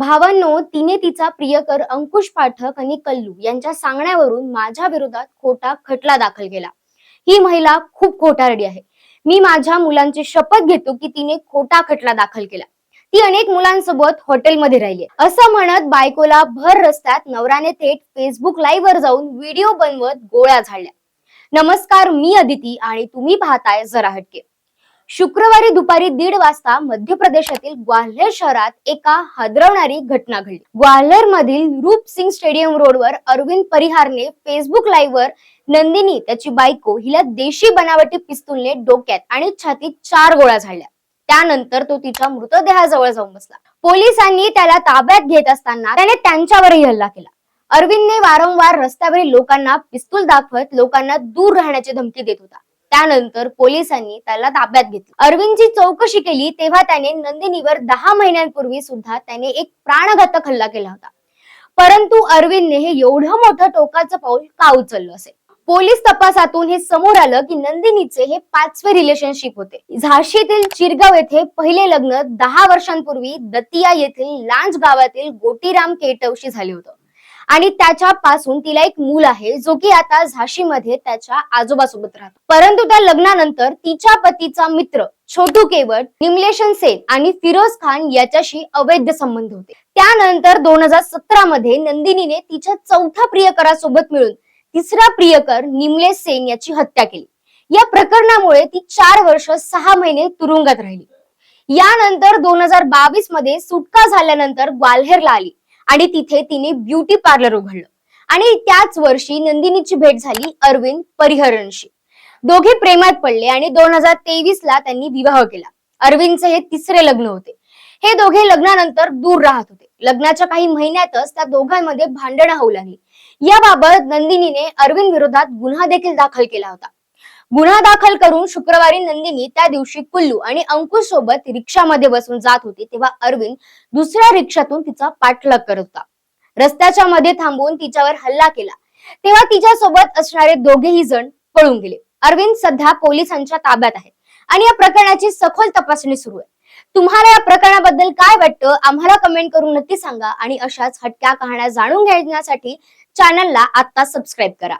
भावांनो तिने तिचा प्रियकर अंकुश पाठक आणि कल्लू यांच्या सांगण्यावरून माझ्या विरोधात खोटा खटला दाखल केला. ही महिला खूप खोटारडी आहे. मी माझ्या मुलांची शपथ घेतो की तिने खोटा खटला दाखल केला. ती अनेक मुलांसोबत हॉटेलमध्ये राहिली असं म्हणत बायकोला भर रस्त्यात नवऱ्याने थेट फेसबुक लाईव्ह वर जाऊन व्हिडिओ बनवत गोळ्या झाडल्या. नमस्कार मी अदिती आणि तुम्ही पाहताय जरा हटके. शुक्रवारी दुपारी दीड वाजता मध्य प्रदेशातील ग्वाल्हेर शहरात एका हादरवणारी घटना घडली. ग्वाल्हेर मधील रूप सिंग स्टेडियम रोडवर अरविंद परिहारने फेसबुक लाईव्ह वर नंदिनी त्याची बायको हिला देशी बनावटी पिस्तूलने डोक्यात आणि छातीत चार गोळ्या झाडल्या त्यानंतर तो तिच्या मृतदेहाजवळ जाऊन बसला. पोलिसांनी त्याला ताब्यात घेत असताना त्याने त्यांच्यावरही हल्ला केला. अरविंदने वारंवार रस्त्यावरील लोकांना पिस्तूल दाखवत लोकांना दूर राहण्याची धमकी देत होता. त्यानंतर पोलिसांनी त्याला ताब्यात घेतलं. अरविंदची चौकशी केली तेव्हा त्याने नंदिनीवर दहा महिन्यांपूर्वी सुद्धा त्याने एक प्राणघातक हल्ला केला होता. परंतु अरविंदने हे एवढं मोठं टोकाचं पाऊल का उचललं असेल? पोलीस तपासातून हे समोर आलं की नंदिनीचे हे पाचवे रिलेशनशिप होते. झाशीतील चिरगाव येथे पहिले लग्न दहा वर्षांपूर्वी दतिया येथील लांज गावातील गोटीराम केटवशी झाले होतं. आणि त्याच्यापासून तिला एक मूल आहे जो की आता झाशीमध्ये त्याच्या आजोबासोबत राहतो. परंतु त्या लग्नानंतर तिच्या पतीचा मित्र छोटू केवट निमलेशन सेन आणि फिरोज खान याच्याशी अवैध संबंध होते. त्यानंतर दोन हजार सतरा मध्ये नंदिनीने तिच्या चौथ्या प्रियकरासोबत मिळून तिसरा प्रियकर निमलेश सेन याची हत्या केली. या प्रकरणामुळे ती चार वर्ष सहा महिने तुरुंगात राहिली. यानंतर दोन हजार बावीसमध्ये सुटका झाल्यानंतर ग्वाल्हेरला आली. आणि तिथे तिने ब्युटी पार्लर उघडलं. आणि त्याच वर्षी नंदिनीची भेट झाली अरविंद परिहरणशी. दोघे प्रेमात पडले आणि दोन हजार तेवीस ला त्यांनी विवाह केला. अरविंदचे हे तिसरे लग्न होते. हे दोघे लग्नानंतर दूर राहत होते. लग्नाच्या काही महिन्यातच त्या दोघांमध्ये भांडणं होऊ लागली. याबाबत नंदिनीने अरविंद विरोधात गुन्हा देखील दाखल केला होता. गुन्हा दाखल करून शुक्रवारी नंदिनी त्या दिवशी कुल्लू आणि अंकुश सोबत रिक्षामध्ये बसून जात होती तेव्हा अरविंद दुसऱ्या रिक्षातून तिचा पाठलाग करत होता. रस्त्याच्या मध्ये थांबवून तिच्यावर हल्ला केला. तेव्हा तिच्या सोबत असणारे दोघेही जण पळून गेले. अरविंद सध्या पोलिसांच्या ताब्यात आहेत आणि या प्रकरणाची सखोल तपासणी सुरू आहे. तुम्हाला या प्रकरणाबद्दल काय वाटतं आम्हाला कमेंट करून नक्की सांगा आणि अशाच हटक्या कहाण्या जाणून घेण्यासाठी चॅनलला आता सबस्क्राईब करा.